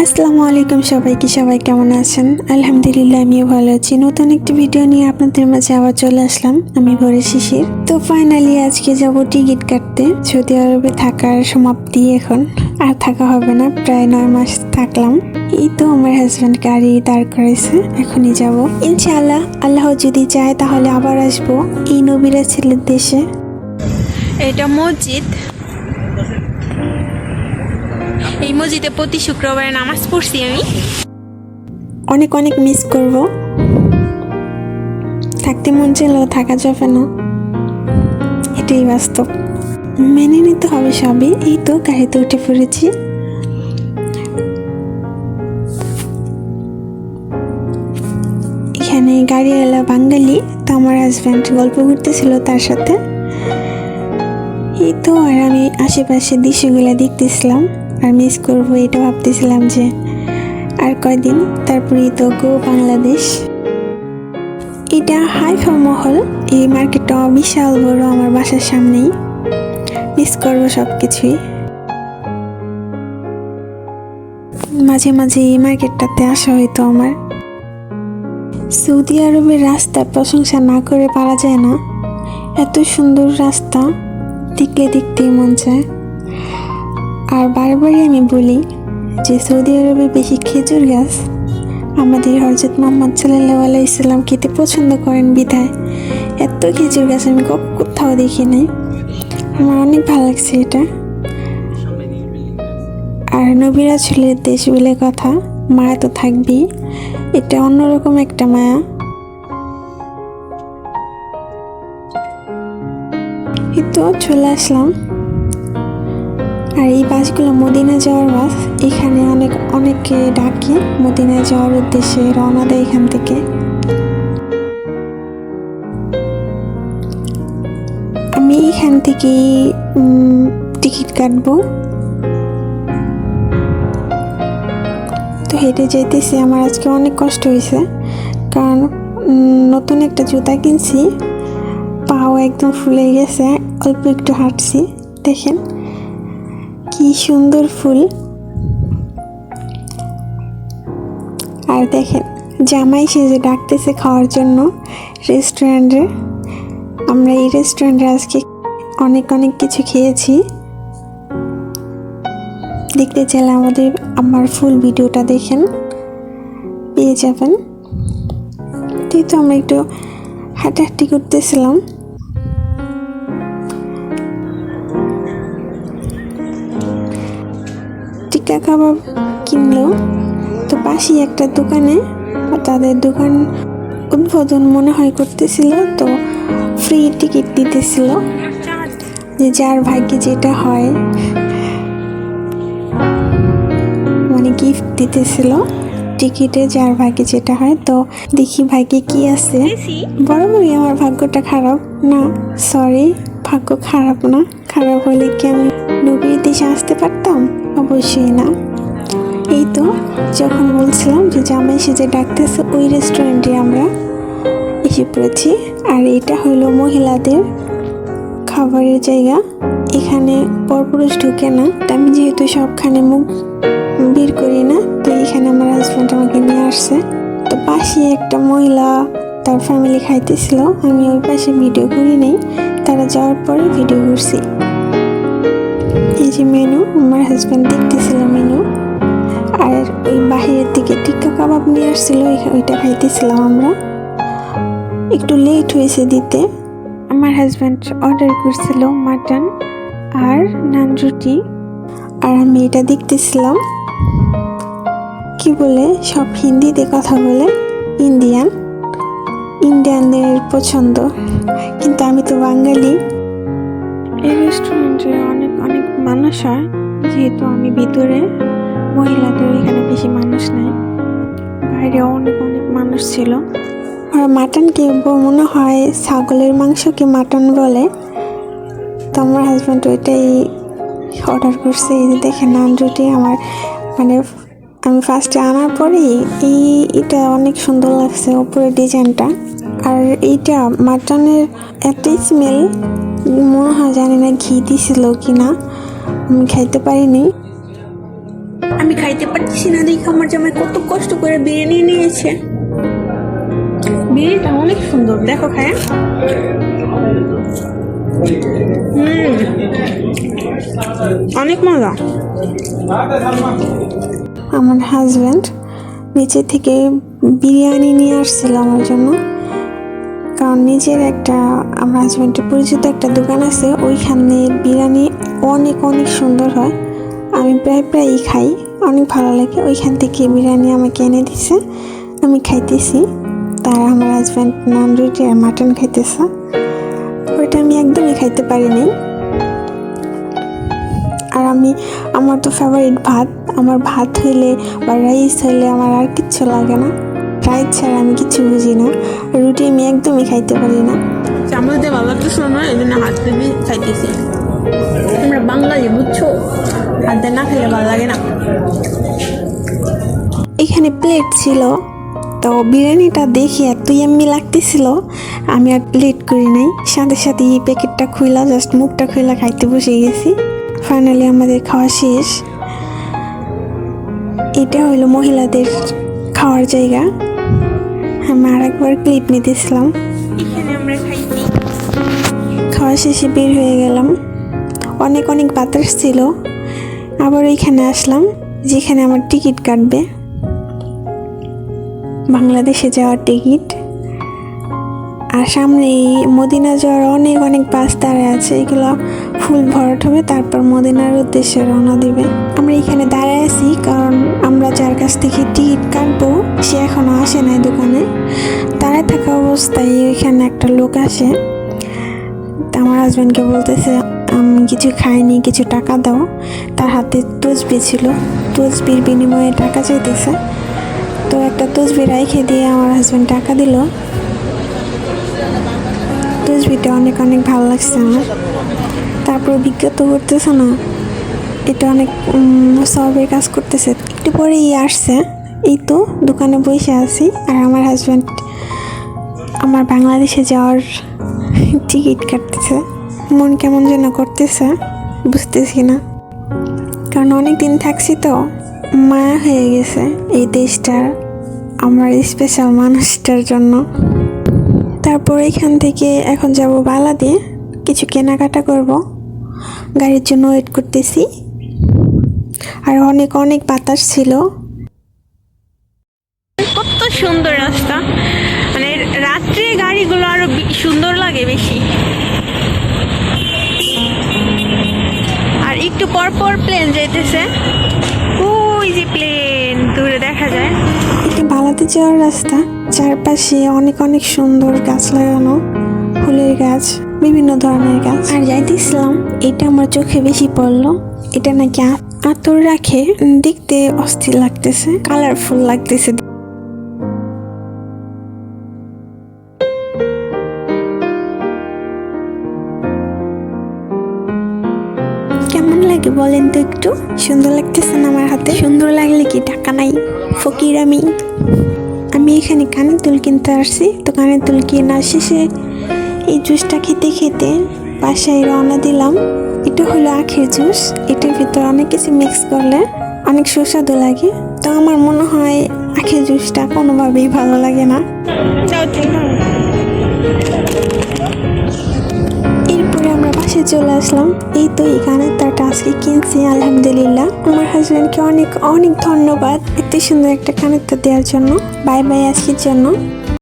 আসসালামু আলাইকুম সবাইকে, সবাই কেমন আছেন? আলহামদুলিল্লাহ, আমিও ভালো আছি। নতুন একটি ভিডিও নিয়ে আপনাদের মাঝে আবার চলে আসলাম, আমি ভরে শিশির। তো ফাইনালি আজকে যাব টিকিট কাটতে। সৌদি আরবে থাকার সমাপ্তি এখন। আর থাকা হবে না, প্রায় নয় মাস থাকলাম। এই তো আমার হাজব্যান্ড গাড়ি দাঁড় করেছে এখনই যাব। ইনশাআল্লাহ, আল্লাহ যদি চায় তাহলে আবার আসব এই নবীরা ছেলের দেশে। এটা মসজিদ। এই মসজিদে প্রতি শুক্রবারে নামাজ পড়ছি আমি। অনেক অনেক মিস করব। থাকতে মন চাইলেও থাকা যাবে না। এটাই বাস্তব। মেনে নিতে হবে সবই। এই তো গাড়িতে উঠে পড়েছি। এখানে গাড়ি এলা বাঙালি তো আমার হাজব্যান্ড গল্প করতেছিল তার সাথে। এই তো আর আমি আশেপাশে দৃশ্যগুলো দেখতেছিলাম। আর মিস করব, এটা ভাবতেছিলাম যে আর কয়দিন? তারপরেই তো গো বাংলাদেশ। এটা হাইফা মহল, এই মার্কেটটা বিশাল বড় আমার বাসার সামনেই। মিস করব সব কিছুই মাঝে মাঝে এই মার্কেটটাতে আসা হইতো আমার। সৌদি আরবের রাস্তা প্রশংসা না করে পারা যায় না। এত সুন্দর রাস্তা, দেখলে দেখতেই মন চায়। আর বারবারই আমি বলি যে সৌদি আরবে বেশি খেজুর গাছ আমাদের হরজত মোহাম্মদ সাল্লাহ আলাইসাল্লাম খেতে পছন্দ করেন বিধায়। এত খেজুর গাছ আমি কোথাও দেখি নাই। আমার অনেক ভালো লাগছে এটা। আর নবীরা ছেলের দেশ বলে কথা, মায়া তো থাকবেই। এটা অন্যরকম একটা মায়া। এই তো চলে আসলাম। আর এই বাসগুলো মদিনা যাওয়ার বাস। এখানে অনেক অনেকে ডাকে। মদিনা যাওয়ার উদ্দেশ্যে রওনা দেয় এখান থেকে। আমি এখান থেকে টিকিট কাটবো। তো হেঁটে যেতেছি। আমার আজকে অনেক কষ্ট হয়েছে। কারণ নতুন একটা জুতা কিনছি। পাও একদম ফুলে গেছে। অল্প একটু হাঁটছি। দেখেন। কি সুন্দর ফুল। আর দেখেন, জামাই সেজে ডাকতেছে খাওয়ার জন্য রেস্টুরেন্টে আমরা এই রেস্টুরেন্টে আজকে অনেক অনেক কিছু খেয়েছি। দেখতে চাইলে আমাদের, আমার ফুল ভিডিওটা দেখেন, পেয়ে যাবেন। তো আমরা একটু হাঁটাহাঁটি করতেছিলাম। টিক্কা কাবাব কিনলো। তো পাশেই একটা দোকানে তাদের দোকান উদ্বোধন মনে হয় করতেছিল, তো ফ্রি টিকিট দিতেছিল। যে যার ভাগ্যে যেটা হয় মানে গিফট দিতেছিল টিকিটে যার ভাগ্যে যেটা হয়। তো দেখি ভাগ্যে কি আছে। বড় বরাবরই আমার ভাগ্যটা খারাপ না সরি ভাগ্য খারাপ না। খারাপ হলে কি আমি নবীর দেশে আসতে পারতাম? অবশ্যই না। এই তো, যখন বলছিলাম যে জামাই সেজে ডাকতেছে, ওই রেস্টুরেন্টে আমরা এসে পড়েছি। আর এটা হলো মহিলাদের খাবারের জায়গা। এখানে পরপুরুষ ঢুকে না। আমি যেহেতু সবখানে মুখ বের করি না, তো এখানে আমার হাজব্যান্ড আমাকে নিয়ে আসছে। তো পাশে একটা মহিলা তার ফ্যামিলি খাইতেছিল। আমি ওই পাশে ভিডিও করি নেই। তারা যাওয়ার পরে ভিডিও করছি। এই যে মেনু, আমার হাজব্যান্ড দেখতেছিল মেনু। আর ওই বাহিরের দিকে টিক্কা কাবাব নিয়ে আসছিল ওইটা খাইতেছিলাম আমরা। একটু লেট হয়েছে দিতে। আমার হাজব্যান্ড অর্ডার করছিল মাটন আর নান রুটি। আর আমি এটা দেখতেছিলাম। কি বলে? সব হিন্দিতে কথা বলে। ইন্ডিয়ান ইন্ডিয়ানদের পছন্দ। কিন্তু আমি তো বাঙালি। এই রেস্টুরেন্টে অনেক অনেক মানুষ হয়, যেহেতু আমি ভিতরে, মহিলাদের এখানে বেশি মানুষ নাই। বাইরে অনেক অনেক মানুষ ছিল। আর মাটনকে মনে হয় ছাগলের মাংসকে মাটন বলে? তো আমার হাজব্যান্ড ওইটাই অর্ডার করছে। এই যে দেখেন নান রুটি আমার মানে আমি ফার্স্টে আনার পরেই এই, এটা অনেক সুন্দর লাগছে ওপরের ডিজাইনটা আর এইটা মাটনের এত স্মেল মনে হয় জানি না ঘি দিছিল কি না আমি খাইতে পারিনি। আমি খাইতে পারছি না দেখে আমার জামাই কত কষ্ট করে বিরিয়ানি নিয়েছে। বিরিয়ানিটা অনেক সুন্দর দেখো খায়। অনেক মজা। আমার হাজব্যান্ড নিচে থেকে বিরিয়ানি নিয়ে আসছিল আমার জন্য। কারণ নিজের একটা, আমার হাজব্যান্ডের পরিচিত একটা দোকান আছে, ওইখানে বিরিয়ানি অনেক অনেক সুন্দর হয়। আমি প্রায়, প্রায়ই খাই, অনেক ভালো লাগে। ওইখান থেকে বিরিয়ানি আমাকে এনে দিছে, আমি খাইতেছি। তার আমার হাজব্যান্ড নন রুটি আর মাটন খাইতেছে। ওইটা আমি একদমই খাইতে পারিনি আর আমি, আমার তো ফেভারিট ভাত। আমার ভাত হইলে বা রাইস হইলে আমার আর কিচ্ছু লাগে না। রাইস ছাড়া আমি কিছু বুঝি না। রুটি আমি একদমই খাইতে পারি না। চামচ দিয়ে ভালো লাগতো শোনো এই জন্য হাত দিয়ে খাইতেছি। আমরা বাঙালি বুঝছ? হাত দিয়ে না খেলে ভালো লাগে না। এখানে প্লেট ছিল তো বিরিয়ানিটা দেখে এত এমনি লাগতেছিল। আমি আর প্লেট করি নাই। সাথে সাথে এই প্যাকেটটা খুইলা জাস্ট মুখটা খুইলা খাইতে বসে গেছি। ফাইনালি আমাদের খাওয়া শেষ। এটা হলো মহিলাদের খাওয়ার জায়গা। আমি আর একবার ক্লিপ নিতেছিলাম। এখানে আমরা খাইছি। খাওয়া শেষে বের হয়ে গেলাম। অনেক অনেক বাতাস ছিল। আবার ওইখানে আসলাম যেখানে আমার টিকিট কাটবে। বাংলাদেশে যাওয়ার টিকিট। আর সামনে মদিনা যাওয়ার অনেক অনেক বাস দাঁড়ায় আছে। এগুলো ফুল ভরাট হবে, তারপর মদিনার উদ্দেশ্যে রওনা দিবে। আমরা এখানে দাঁড়ায় আছি কারণ আমরা যার কাছ থেকে টিকিট কাটবো, সে এখনও আসে নাই দোকানে। দাঁড়ায় থাকা অবস্থায় এখানে একটা লোক আসে। আমার হাজব্যান্ডকে বলতেছে, আমি কিছু খাইনি, কিছু টাকা দাও। তার হাতে তসবি ছিল। তসবির বিনিময়ে টাকা চাইতেছে। তো একটা তসবি রাইখে দিয়ে আমার হাজব্যান্ড টাকা দিল। তসবিটা অনেক অনেক ভালো লাগছে আমার। তারপর অভিজ্ঞতা করতেছে না। এটা অনেক সবের কাজ করতেছে। একটু পরেই আসছে। এই তো, দোকানে বসে আছি। আর আমার হাজব্যান্ড আমার বাংলাদেশে যাওয়ার টিকিট কাটতেছে। মন কেমন যেন করতেছে, বুঝতেছি না। কারণ অনেক দিন থাকছি তো, মায়া হয়ে গেছে এই দেশটার, আমার স্পেশাল মানুষটার জন্য। তারপর এখান থেকে এখন যাব বালাদে কিছু কেনাকাটা করব। গাড়ির জন্য ওয়েট করতেছি। আর অনেক অনেক বাতাস ছিল। কত সুন্দর রাস্তা। মানে রাত্রে গাড়িগুলো আরও সুন্দর লাগে বেশি। আর একটু পর পর প্লেন যাইতেছে। ওই যে প্লেন দূরে দেখা যায়। এটা বালাতে যাওয়ার রাস্তা। চারপাশে অনেক অনেক সুন্দর গাছ লাগানো ফুলের গাছ বিভিন্ন ধরনের গাছ। আর যাইতেছিলাম এটা আমার চোখে বেশি পড়ল। এটা নাকি আতর রাখে দেখতে অস্থির লাগতেছে কালারফুল লাগতেছে। কেমন লাগে বলেন তো একটু? সুন্দর লাগতেছে না আমার হাতে? সুন্দর লাগলে কি টাকা নাই? ফকির আমি। এখানে কানের দুল কিনতে আসছি। তো কানের দুল কেনা শেষে এই জুসটা খেতে খেতে বাসায় রওনা দিলাম। এটা হলো আখের জুস। এটার ভিতরে অনেক কিছু মিক্স করলে অনেক সুস্বাদু লাগে। তো আমার মনে হয় আখের জুসটা কোনোভাবেই ভালো লাগে না। বাসায় চলে আসলাম। এই তো এখানে তার আজকে কিনছি, আলহামদুলিল্লাহ। আমার হাজব্যান্ডকে অনেক অনেক ধন্যবাদ এত সুন্দর একটা কানেরটা দেওয়ার জন্য। বাই বাই আজকের জন্য।